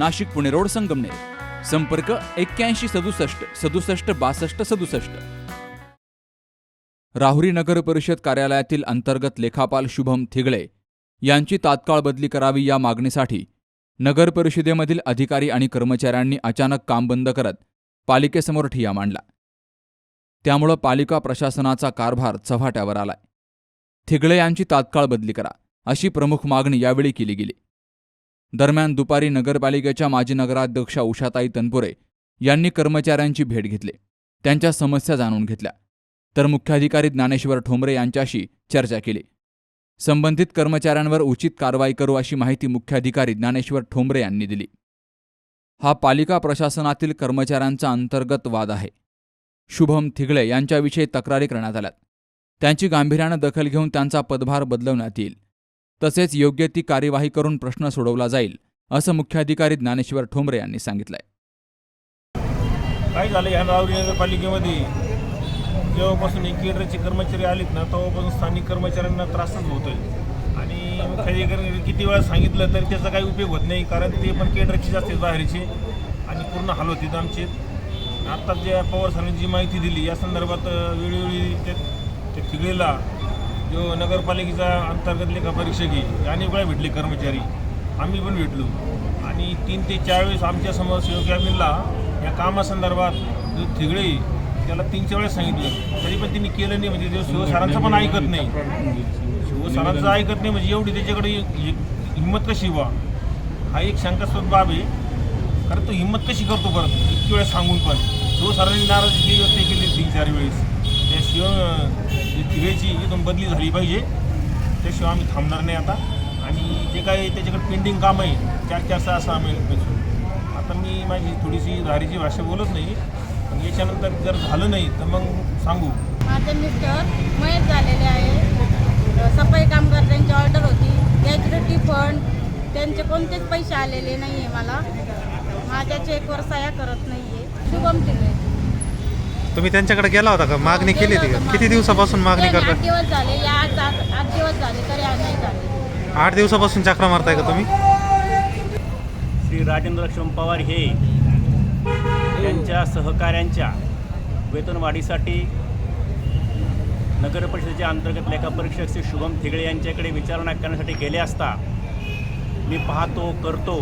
Nashik Pune road Sangamner. संपर्क एक्क्याऐंशी सदुसष्ट सदुसष्ट बासष्ट सदुसष्ट. राहुरी नगर परिषद कार्यालयातील अंतर्गत लेखापाल शुभम थिगळे यांची तात्काळ बदली करावी या मागणीसाठी नगर परिषदेमधील अधिकारी आणि कर्मचाऱ्यांनी अचानक काम बंद करत पालिकेसमोर ठिया मांडला. त्यामुळं पालिका प्रशासनाचा कारभार चव्हाट्यावर आलाय. थिगळे यांची तात्काळ बदली करा अशी प्रमुख मागणी यावेळी केली गेली. दरम्यान दुपारी नगरपालिकेच्या माजी नगराध्यक्षा उषाताई तनपुरे यांनी कर्मचाऱ्यांची भेट घेतली. त्यांच्या समस्या जाणून घेतल्या. तर मुख्याधिकारी ज्ञानेश्वर ठोंबरे यांच्याशी चर्चा केली. संबंधित कर्मचाऱ्यांवर उचित कारवाई करू अशी माहिती मुख्याधिकारी ज्ञानेश्वर ठोंबरे यांनी दिली. हा पालिका प्रशासनातील कर्मचाऱ्यांचा अंतर्गत वाद आहे. शुभम थिगळे यांच्याविषयी तक्रारी करण्यात आल्यात. त्यांची गांभीर्यानं दखल घेऊन त्यांचा पदभार बदलवण्यात येईल. तसेच योग्य ती कार्यवाही करून प्रश्न सोडवला जाईल असं मुख्याधिकारी ज्ञानेश्वर ठोंबरे यांनी सांगितलंय. काय झालं ह्या रावरी नगरपालिकेमध्ये? जेव्हापासून ही कर्मचारी आलेत ना तेव्हापासून स्थानिक कर्मचाऱ्यांना त्रासच होतोय. आणि मुख्याधिकारी किती वेळा सांगितलं तरी त्याचा काही उपयोग होत नाही कारण ते पण केंद्राचे जास्त बाहेरचे आणि पूर्ण हाल होते आमचे. आत्ता जे पवार सरांनी जी माहिती दिली या संदर्भात वेळोवेळी ते ते जो नगरपालिकेचा अंतर्गत लेखा परीक्षक आहे अनेक वेळा भेटले कर्मचारी. आम्ही पण भेटलो. आणि तीन ते चार वेळेस आमच्यासमोर सेवक कॅबिनला या कामासंदर्भात जो थिगळे त्याला तीन चार वेळेस सांगितलं. तरी पण त्यांनी केलं नाही म्हणजे ते शिवसरांचं पण ऐकत नाही. शिवसरांचं ऐकत नाही म्हणजे एवढी त्याच्याकडे हिंमत कशी व्हा? हा एक शंकास्पद बाब आहे. कारण तो हिंमत कशी करतो परत? इतकी वेळेस सांगून पण. शिवसरांनी नाराजगी व्यक्त केली तीन चार वेळेस. त्या शिव जी एकदम बदली झाली पाहिजे. त्याशिवाय आम्ही थांबणार नाही आता. आणि जे काही त्याच्याकडे पेंडिंग काम आहे चार चार सहा सहा महिन्यापासून. आता मी माझी थोडीशी धारीची भाषा बोलत नाही. पण याच्यानंतर जर झालं नाही तर मग सांगू. माझे मिस्टर मयत झालेले आहे. सफाई कामगार त्यांची ऑर्डर होती. गॅज्युटी फंड त्यांचे कोणतेच पैसे आलेले नाही आहे मला. माझ्या चेकवर सह्या करत नाही आहे शुभम तिकडे तुम्ही त्यांच्याकडे गेला होता का? मागणी केली होती का? किती दिवसापासून मागणी आठ करता? दिवस झाले. या आठ आठ आठ दिवस झाले तरी आज नाही झाले. आठ दिवसापासून चक्रा मारताय का तुम्ही? श्री राजेंद्र लक्ष्मण पवार हे त्यांच्या सहकाऱ्यांच्या वेतनवाढीसाठी नगर परिषदेच्या अंतर्गत लेखापरीक्षक श्री शुभम थिगळे यांच्याकडे विचारणा करण्यासाठी गेले असता मी पाहतो करतो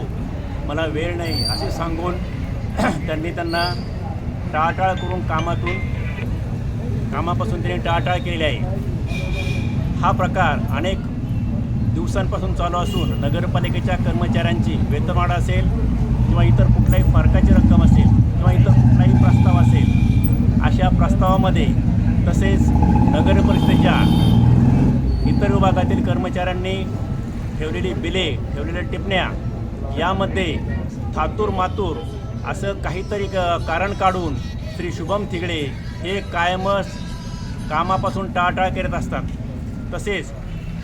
मला वेळ नाही असे सांगून त्यांनी त्यांना टाळाटाळ करून कामातून कामापासून त्यांनी टाळाटाळ केलेली आहे. हा प्रकार अनेक दिवसांपासून चालू असून नगरपालिकेच्या कर्मचाऱ्यांची वेतनवाढ असेल किंवा इतर कुठल्याही फरकाची रक्कम असेल किंवा इतर कुठलाही प्रस्ताव असेल अशा प्रस्तावामध्ये तसेच नगर परिषदेच्या इतर विभागातील कर्मचाऱ्यांनी ठेवलेली बिले ठेवलेल्या टिपण्या यामध्ये थातूर मातूर असं काहीतरी क- कारण काढून श्री शुभम थिगडे हे कायमच कामापासून टाळटाळ करत असतात. तसेच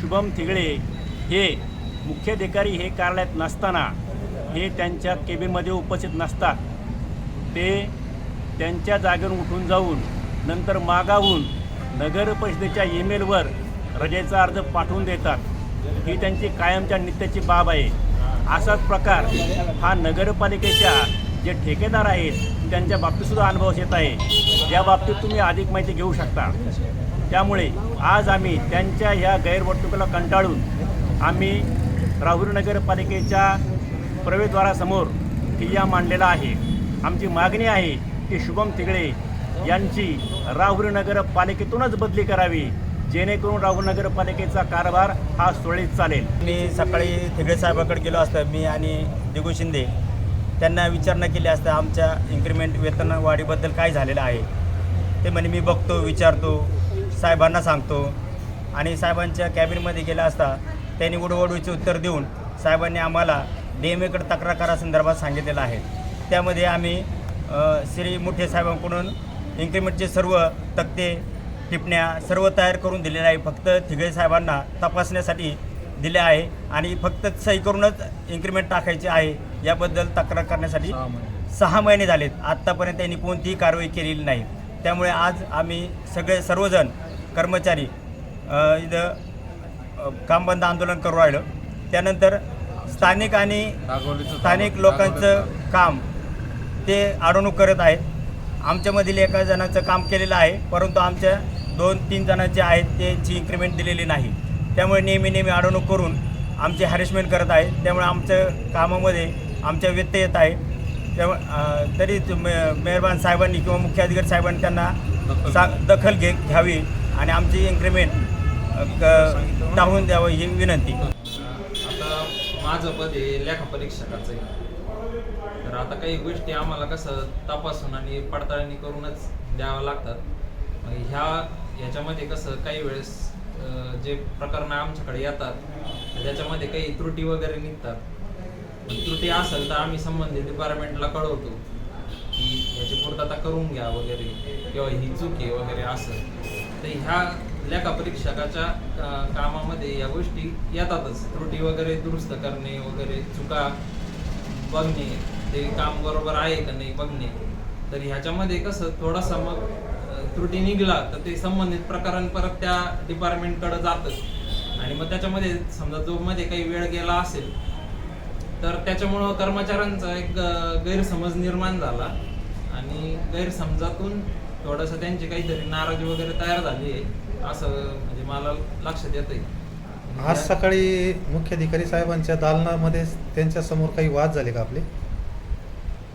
शुभम थिगळे हे मुख्याधिकारी हे कार्यालयात नसताना हे त्यांच्या केबिनमध्ये उपस्थित नसतात. ते त्यांच्या जागेवर उठून जाऊन नंतर मागाहून नगर परिषदेच्या ईमेलवर रजेचा अर्ज पाठवून देतात. ही त्यांची कायमच्या नित्याची बाब आहे. असाच प्रकार हा नगरपालिकेच्या जे ठेकेदार आहेत त्यांच्या बाबतीतसुद्धा अनुभव येत आहे. या बाबतीत तुम्ही अधिक माहिती घेऊ शकता. त्यामुळे आज आम्ही त्यांच्या ह्या गैरवर्तुकीला कंटाळून आम्ही राहुरी नगरपालिकेच्या प्रवेशद्वारासमोर ठिय्या मांडलेला आहे. आमची मागणी आहे की शुभम तिगळे यांची राहुरी नगरपालिकेतूनच बदली करावी जेणेकरून राहुल नगरपालिकेचा कारभार हा सुरळीत चालेल. मी सकाळी थिगडे साहेबाकडे गेलो असतं मी आणि दिगू शिंदे. त्यांना विचारणा केली असता आमच्या इन्क्रीमेंट वेतन वाढीबद्दल काय झालेलं आहे? ते म्हणे मी बघतो विचारतो साहेबांना सांगतो. आणि साहेबांच्या कॅबिनमध्ये गेला असता त्यांनी उडवडूचे उत्तर देऊन साहेबांनी आम्हाला डी एम एकडे तक्रार करासंदर्भात सांगितलेलं आहे. त्यामध्ये आम्ही श्री मुठे साहेबांकडून इन्क्रीमेंटचे सर्व तक्ते टिपण्या सर्व तयार करून दिलेले आहे. फक्त थिगळे साहेबांना तपासण्यासाठी दिले आहे आणि फक्त सही करूनच इन्क्रीमेंट टाकायचे आहे. याबद्दल तक्रार करण्यासाठी सहा महिने. झालेत. आत्तापर्यंत त्यांनी कोणतीही कारवाई केलेली नाही. त्यामुळे आज आम्ही सगळे सर्वजण कर्मचारी इथं कामबंद आंदोलन करू राहिलं. त्यानंतर स्थानिक आणि स्थानिक लोकांचं काम. ते अडवणूक करत आहेत. आमच्यामधील एका जणाचं काम केलेलं आहे परंतु आमच्या दोन तीन जणांचे आहेत त्यांची इन्क्रिमेंट दिलेली नाही. त्यामुळे नेहमी नेहमी अडवणूक करून आमचे हॅरेसमेंट करत आहे त्यामुळे आमच्या कामामध्ये आमच्या व्यत्यय येत आहे. तेव्हा तरी मे- मेहरबान साहेबांनी किंवा मुख्याधिकारी साहेबांनी त्यांना सा दखल घे घ्यावी आणि आमची इन्क्रिमेंट टाळून द्यावं ही विनंती. आता माझं पद आहे लेखापरीक्षकाचं आहे. तर आता काही गोष्टी आम्हाला कसं तपासून आणि पडताळणी करूनच द्याव्या लागतात. ह्या ह्याच्यामध्ये कसं काही वेळेस जे प्रकरणं आमच्याकडे येतात त्याच्यामध्ये काही त्रुटी वगैरे निघतात. त्रुटी असेल तर आम्ही संबंधित डिपार्टमेंटला कळवतो की ह्याची पूर्तता करून घ्या वगैरे किंवा ही चूक आहे वगैरे असं. तर ह्या लेखापरीक्षकाच्या परीक्षकाच्या कामामध्ये या गोष्टी येतातच. त्रुटी वगैरे दुरुस्त करणे वगैरे चुका बघणे ते काम बरोबर आहे का नाही बघणे. तर ह्याच्यामध्ये कसं थोडासा मग त्रुटी निघला तर ते संबंधित प्रकरण परत त्या डिपार्टमेंटकडे जातं. आणि मग त्याच्यामध्ये समजा जो मध्ये काही वेळ गेला असेल तर त्याच्यामुळं कर्मचाऱ्यांचा एक गैरसमज निर्माण झाला. आणि गैरसमजातून थोडंसं त्यांची काहीतरी नाराजी वगैरे तयार झाली आहे असं म्हणजे मला लक्षात येतंय. आज सकाळी मुख्याधिकारी साहेबांच्या दालनामध्ये त्यांच्यासमोर काही वाद झाले का आपले?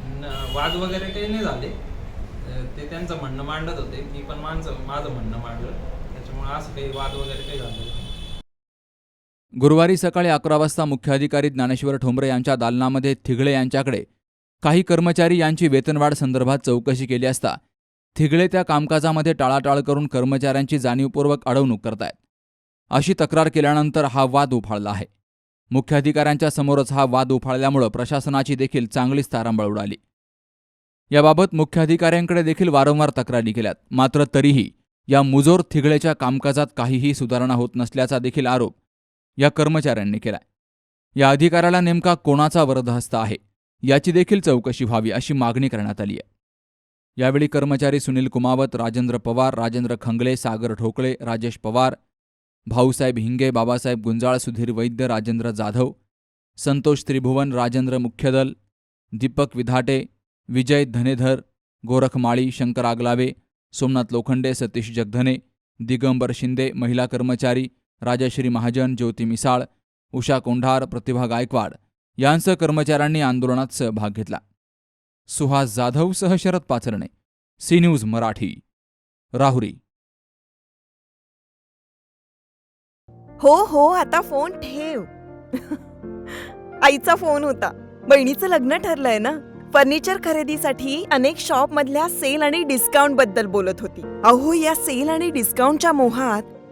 न- वाद वगैरे काही नाही झाले. अ, ते त्यांचं म्हणणं मांडत होते. मी पण माणसं माझं म्हणणं मांडलं. त्याच्यामुळे असं काही वाद वगैरे काही झालं नाही. गुरुवारी सकाळी अकरा वाजता मुख्याधिकारी ज्ञानेश्वर ठोंबरे यांच्या दालनामध्ये थिगळे यांच्याकडे काही कर्मचारी यांची वेतनवाढ संदर्भात चौकशी केली असता थिगळे त्या कामकाजामध्ये टाळाटाळ करून कर्मचाऱ्यांची जाणीवपूर्वक अडवणूक करतायत. अशी तक्रार केल्यानंतर हा वाद उफाळला आहे. मुख्याधिकाऱ्यांच्या समोरच हा वाद उफाळल्यामुळं प्रशासनाची देखील चांगलीच तारांबळ उडाली. याबाबत मुख्याधिकाऱ्यांकडे देखील वारंवार तक्रारी केल्यात मात्र तरीही या मुजोर थिगळेच्या कामकाजात काहीही सुधारणा होत नसल्याचा देखील आरोप या कर्मचाऱ्यांनी केलाय. या अधिकाऱ्याला नेमका कोणाचा वरदहस्त आहे याची देखील चौकशी व्हावी अशी मागणी करण्यात आली आहे. यावेळी कर्मचारी सुनील कुमावत राजेंद्र पवार राजेंद्र खंगले सागर ठोकळे राजेश पवार भाऊसाहेब हिंगे बाबासाहेब गुंजाळ सुधीर वैद्य राजेंद्र जाधव संतोष त्रिभुवन राजेंद्र मुख्यदल दीपक विधाटे विजय धनेधर गोरख माळी शंकर आगलावे सोमनाथ लोखंडे सतीश जगधने दिगंबर शिंदे महिला कर्मचारी राजश्री महाजन ज्योती मिसाळ उषा कोंढार प्रतिभा गायकवाड यांसह कर्मचाऱ्यांनी आंदोलनात सहभाग घेतला. सुहास जाधव सह शरद पाचरणे सी न्यूज मराठी राहुरी. हो हो आता फोन ठेव. आईचा फोन होता. बहिणीचं लग्न ठरलंय ना? फर्निचर खरेदीसाठी अनेक शॉप मधल्या सेल आणि डिस्काउंटबद्दल बोलत होती. अहो या सेल आणि डिस्काउंटच्या मोहात